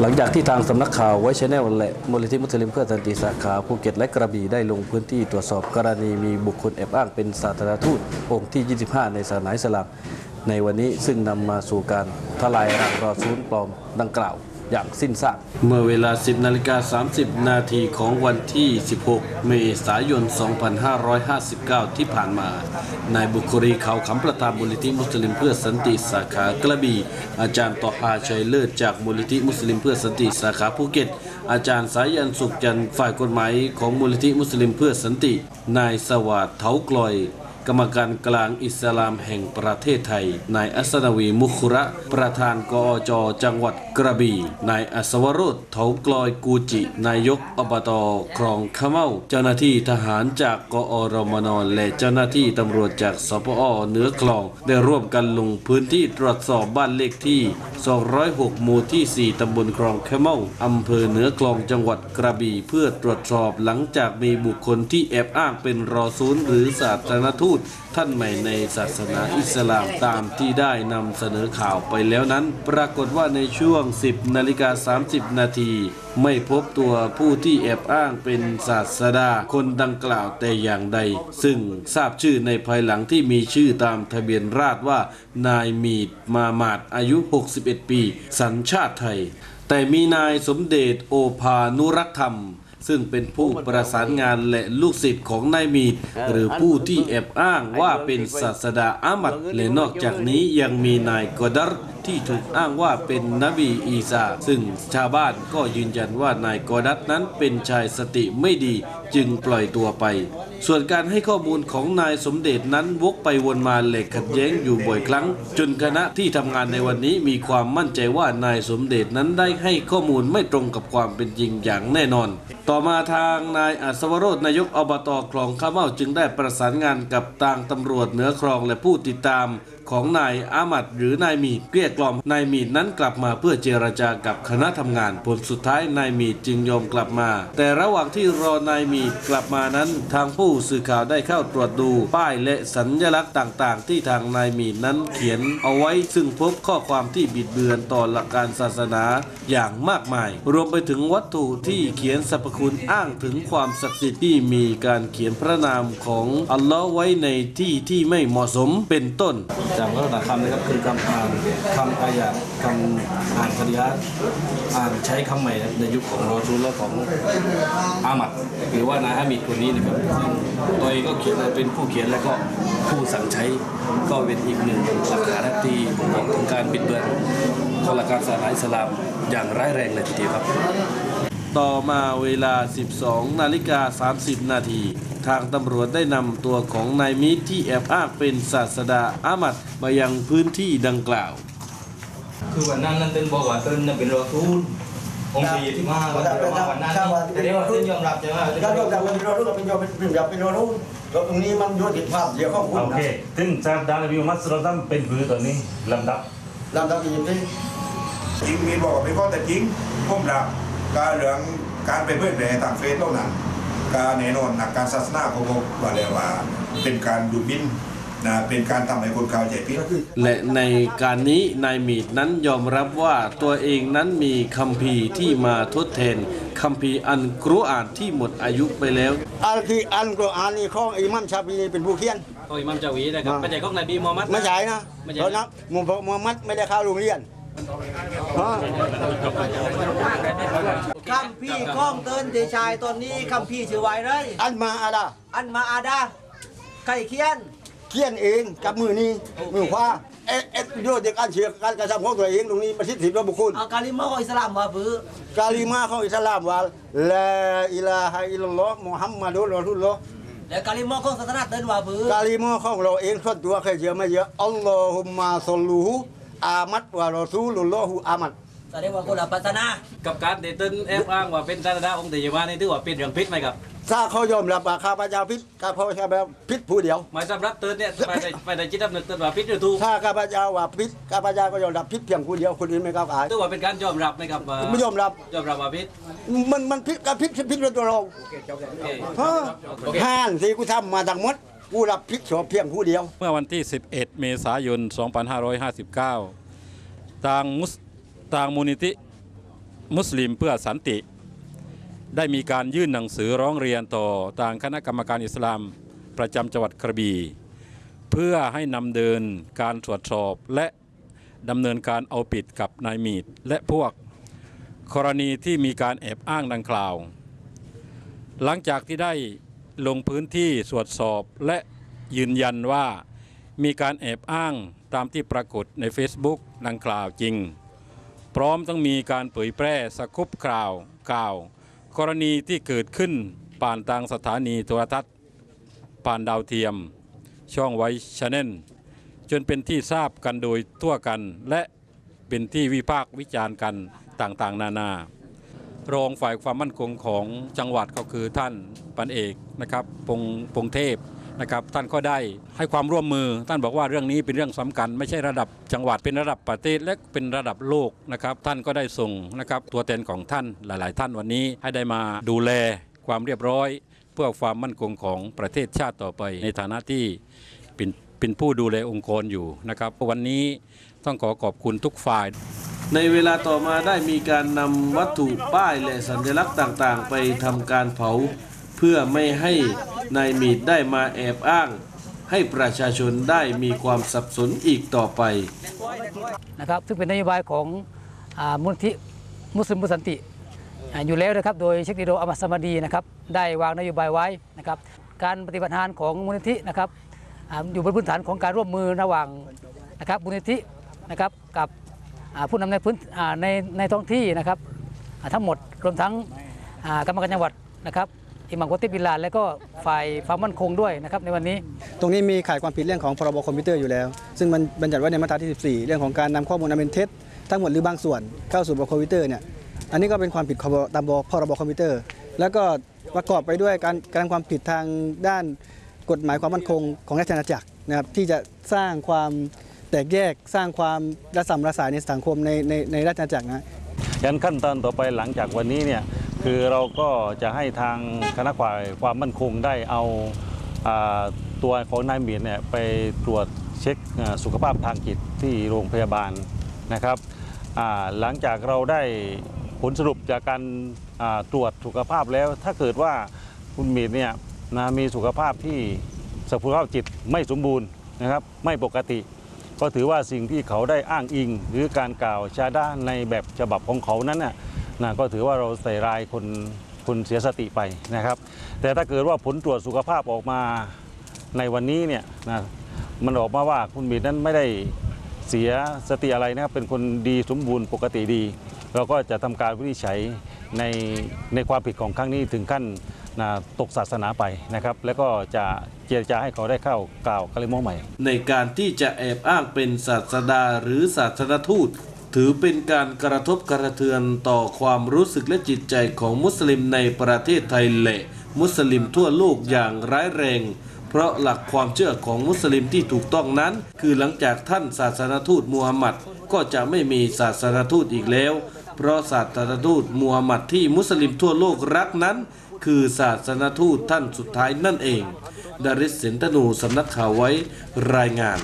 หลังจากที่ทางสำนักข่าวไว้ชแนลและมูลนิธิมุสลิมเพื่อสันติสาขาภูเก็ตและกระบี่ได้ลงพื้นที่ตรวจสอบกรณีมีบุคคลแอบอ้างเป็นสาธารณทูตองค์ที่ 25 ในศาสนาอิสลามในวันนี้ซึ่งนำมาสู่การทลายรังรอซูลปลอมดังกล่าว อย่างสิ้นซากเมื่อเวลา 10นาฬิกา30 นาทีของวันที่ 16 เมษายน 2559 ที่ผ่านมา นายบุครีเขาคำประธานมูลนิธิมุสลิมเพื่อสันติสาขากระบี่อาจารย์ต่อฮาชัยเลิศจากมูลนิธิมุสลิมเพื่อสันติสาขาภูเก็ต อาจารย์สายันสุขจันฝ่ายกฎหมายของมูลนิธิมุสลิมเพื่อสันติ นายสวัสดิ์เถากลอย กรรมการกลางอิสลามแห่งประเทศไทย นายอัศนวีมุคุระ ประธานกอจจังหวัดกระบี่ นายอัศวโรธเถากลอยกูจิ นายกอบตคลองขเมาเจ้าหน้าที่ทหารจากกอรมนและเจ้าหน้าที่ตำรวจจากสปอเหนือคลอง ได้ร่วมกันลงพื้นที่ตรวจสอบบ้านเลขที่ 206 หมู่ที่ 4 ตำบลคลองขเมาอำเภอเหนือคลองจังหวัดกระบี่ เพื่อตรวจสอบหลังจากมีบุคคลที่แอบอ้างเป็นรอซูลหรือสาธารณทูตท่านใหม่ในศาสนาอิสลามตามที่ได้นำเสนอข่าวไปแล้วนั้น ปรากฏว่าในช่วง 10นาฬิกา30 นาทีไม่พบตัวผู้ที่แอบอ้างเป็นศาสดาคนดังกล่าวแต่อย่างใด ซึ่งทราบชื่อในภายหลังที่มีชื่อตามทะเบียนราษฎรว่านายมีดมามาดอายุ 61 ปี สัญชาติไทย แต่มีนายสมเด็จโอภานุรักษ์ธรรม ซึ่งเป็นผู้ประสานงานและลูกศิษย์ของนายมีดหรือผู้ที่แอบอ้างว่าเป็นศาสดาอามัดและนอกจากนี้ยังมีนายกอดัร ที่ถูกอ้างว่าเป็นนบีอีสาซึ่งชาวบ้านก็ยืนยันว่านายกอดัรนั้นเป็นชายสติไม่ดีจึงปล่อยตัวไป ส่วนการให้ข้อมูลของนายสมเด็จนั้นวกไปวนมาเหล็กขัดแย้งอยู่บ่อยครั้ง จนคณะที่ทำงานในวันนี้มีความมั่นใจว่านายสมเด็จนั้นได้ให้ข้อมูลไม่ตรงกับความเป็นจริงอย่างแน่นอน ต่อมาทางนายอัศวโรธนายกอบตคลองข้าวเม่าจึงได้ประสานงานกับทางตำรวจเหนือคลองและผู้ติดตามของนายอามัดหรือนายมีเกลี้ยกล่อมนายมีดนั้นกลับมาเพื่อเจรจากับคณะทำงานผลสุดท้ายนายมีดจึงยอมกลับมา แต่ระหว่างที่รอนายมีดกลับมานั้น ทางผู้สื่อข่าวได้เข้าตรวจดูป้ายและสัญลักษณ์ต่างๆ ที่ทางนายมีดนั้นเขียนเอาไว้ซึ่งพบข้อความที่บิดเบือนต่อหลักการศาสนาอย่างมากมาย รวมไปถึงวัตถุที่เขียนสรรพคุณอ้างถึงความศักดิ์สิทธิ์ที่มีการเขียนพระนามของอัลลอฮ์ไว้ในที่ที่ไม่เหมาะสมเป็นต้นจากวัฒนธรรมนะครับคือคำอ่านคำอายะคำอ่านคดียะห์อ่านใช้คำใหม่ในยุคของรอซูลและของอามัดหรือว่านายอามิดคนนี้นะครับซึ่งตัวเองก็เขียนเป็นผู้เขียนและก็ผู้สั่งใช้ก็เป็นอีกหนึ่งหลักฐานที่บ่งบอกถึงการบิดเบือนของหลักการศาสนาอิสลามอย่างร้ายแรงเลยทีเดียวครับ ต่อมาเวลา 12 นาฬิกา 30 นาทีทางตำรวจได้นำตัวของนายมิตรที่แอบอ้างเป็นศาสดาอามัดมายังพื้นที่ดังกล่าว คือวันนั้นนั่นเต้นบอกว่าเต้นน่ะเป็นรอซูลองค์ที่ที่มาวันที่มาวันนั้นแต่เดี๋ยวเต้นยอมรับใช่ไหมถ้ายอมรับเป็นรอรุ่นเป็นยอมเป็นยอมเป็นรอรุ่นแล้วตรงนี้มันโยนติดภาพเดียวข้องคุณโอนะเคถึงจากดานวิวมัสเราตั้มเป็นผือตัวนี้ลำดับลำดับที่ที่จริงมีบอกว่าเป็นข้อแต่จริงผมรับการเรื่องการไปเพื่อนแหร่ต่างเฟซเท่านั้นการแน่นอนหลักการศาสนาของผมว่าแล้วว่าเป็นการดูบิน นะเป็นการทำให้คนเข้าใจผิดและในการนี้นายมีดนั้นยอมรับว่าตัวเองนั้นมีคัมภีร์ที่มาทดแทนคัมภีร์อันกรุอานที่หมดอายุไปแล้วอันที่อันก็อันนี้ของอิหมัมชาฟีเป็นผู้เขียนของอิหมัมจาวีนะครับไม่ใช่ของนบีมูฮัมมัดไม่ใช่นะไม่ใช่เพราะนะมุฮัมมัดมุฮัมมัดไม่ได้เข้าโรงเรียนฮะคำพี่ข้องเตินเดชายตอนนี้คำพี่ชื่อไว้ไรอันมาอะไรอันมาอาดาไก่เคียนเขียนเองกับมือนี้มือขวาเอ็ดเอ็ดโยเด็กอันเชียการกระทำของตัวเองตรงนี้ประสิทธิภาพบุคคลเอากาลิมาของอิสลามมาพื้กาลิมาของอิสลามว่าลาอิลาฮะอิลลัลลอฮ์มุฮัมมัดุลรอซุลลอฮ์และกาลิมาของศาสนาเตินว่าพื้กาลิมาของเราเองส่วนตัวเคยเยอะไม่เยอะอัลลอฮุมมาซอลลูฮุอามัดวะรอซูลุลลอฮุอามัดแสดงว่าคนละปัตนากับการเดตึนแอบอ้างว่าเป็นศาสดาองค์เทวานี่ถือว่าเป็นเรื่องพิษไหมครับ ถ้าเขายอมรับว่าข้าพเจ้าพิษข้าพเจ้าพิษผู้เดียว หมายสำหรับเตินเนี่ยไปในไปในจิตดำนึกเตินว่าพิษหรือถูกถ้าข้าพเจ้าว่าพิษข้าพเจ้าก็ยอมรับพิษเพียงผู้เดียวคนอื่นไม่ก้าวไก่ายถือว่าเป็นการยอมรับไหมครับว่าไม่ยอมรับยอมรับว่าพิษมันมันพิษกับพิษพิษเป็นตัวเราโอเคฮะห้านที่กูทำมาทั้งหมดกูรับพิษเฉพาะเพียงผู้เดียว เมื่อวันที่ 11 เมษายน 2559 ทางมุสทางมูลนิธิมุสลิมเพื่อสันติ ได้มีการยื่นหนังสือร้องเรียนต่อทางคณะกรรมการอิสลามประจำจังหวัดกระบี่เพื่อให้นำเดินการตรวจสอบและดำเนินการเอาผิดกับนายมีดและพวกกรณีที่มีการแอบอ้างดังกล่าว หลังจากที่ได้ลงพื้นที่ตรวจสอบและยืนยันว่ามีการแอบอ้างตามที่ปรากฏใน Facebook ดังกล่าวจริง พร้อมทั้งมีการเผยแพร่สกุปข่าวกล่าว กรณีที่เกิดขึ้นผ่านทางสถานีโทรทัศน์ ผ่านดาวเทียม ช่องไวชแนลจนเป็นที่ทราบกันโดยทั่วกัน และเป็นที่วิพากษ์วิจารณ์กันต่างๆ นานา รองฝ่ายความมั่นคงของจังหวัดก็คือท่านปันเอกนะครับ พงพงเทพ นะครับท่านก็ได้ให้ความร่วมมือ ท่านบอกว่าเรื่องนี้เป็นเรื่องสำคัญ ไม่ใช่ระดับจังหวัดเป็นระดับประเทศและเป็นระดับโลกนะครับท่านก็ได้ส่งนะครับตัวแทนของท่านหลาย ๆ ท่านวันนี้ให้ได้มาดูแลความเรียบร้อย เพื่อความมั่นคงของประเทศชาติต่อไป ในฐานะที่เป็นเป็นผู้ดูแลองค์กรอยู่นะครับวันนี้ต้องขอขอบคุณทุกฝ่ายในเวลาต่อมาได้มีการนำวัตถุป้ายและสัญลักษณ์ต่าง ๆ ไปทำการเผา เพื่อไม่ให้นายมีดได้มาแอบอ้าง ให้ประชาชนได้มีความสับสนอีกต่อไปนะครับซึ่งเป็นนโยบายของอมูลที่มุสลิมมุสันติอยู่แล้วนะครับ โดยเชคดิโดอามัสมาดีนะครับได้วางนโยบายไว้นะครับการปฏิบัติงานของมูลนิธินะครับออยู่บนพื้นฐานของการร่วมมือระหว่างนะครับมูลนิธินะครับกับผู้นำในพื้นในในท้องที่นะครับทั้งหมดรวมทั้งกรรมการจังหวัดนะครับ อิหมัมโกติบิลลานและก็ฝ่ายความมั่นคงด้วยนะครับในวันนี้ ตรงนี้มีข่ายความผิดเรื่องของพรบคอมพิวเตอร์อยู่แล้ว ซึ่งมันบัญญัติไว้ในมาตราที่ 14 เรื่องของการนำข้อมูลอันเป็นเท็จทั้งหมดหรือบางส่วนเข้าสู่ระบบคอมพิวเตอร์เนี่ยอันนี้ก็เป็นความผิดตามพรบคอมพิวเตอร์ แล้วก็ประกอบไปด้วยการการทำความผิดทางด้านกฎหมายความมั่นคงของราชอาณาจักรนะครับที่จะสร้างความแตกแยกสร้างความระสำระสายในสังคมในในในราชอาณาจักรนะยันขั้นตอนต่อไปหลังจากวันนี้เนี่ย คือเราก็จะให้ทางคณะฝ่ายความมั่นคงได้เอาอาตัวของนายเมียนเนี่ยไปตรวจเช็คสุขภาพทางจิตที่โรงพยาบาลนะครับหลังจากเราได้ผลสรุปจากการาตรวจสุขภาพแล้ว ถ้าเกิดว่าคุณเมียนเนี่ยนะมีสุขภาพที่สุขภาพจิตไม่สมบูรณ์นะครับไม่ปกติ ก็ถือว่าสิ่งที่เขาได้อ้างอิง หรือการกล่าวชาดาในแบบฉบับของเขานั้นน่ะ นะก็ถือว่าเราใส่รายคนคนเสียสติไปนะครับ แต่ถ้าเกิดว่าผลตรวจสุขภาพออกมาในวันนี้เนี่ยนะมันออกมาว่าคุณบีดนั้นไม่ได้เสียสติอะไรนะครับเป็นคนดีสมบูรณ์ปกติดี เราก็จะทำการวินิจฉัยในในความผิดของครั้งนี้ถึงขั้นนะตกศาสนาไปนะครับ แล้วก็จะเจรจาให้เขาได้เข้ากล่าวกะลิโมใหม่ ในการที่จะแอบอ้างเป็นศาสดาหรือศาสนทูต ถือเป็นการกระทบกระเทือนต่อความรู้สึกและจิตใจของมุสลิมในประเทศไทยและมุสลิมทั่วโลกอย่างร้ายแรง เพราะหลักความเชื่อของมุสลิมที่ถูกต้องนั้น คือหลังจากท่านศาสนทูตมูฮัมหมัดก็จะไม่มีศาสนทูตอีกแล้ว เพราะศาสนทูตมูฮัมหมัดที่มุสลิมทั่วโลกรักนั้น คือศาสนทูตท่านสุดท้ายนั่นเอง ดาริสเซนตนูสำนักข่าวไว้รายงาน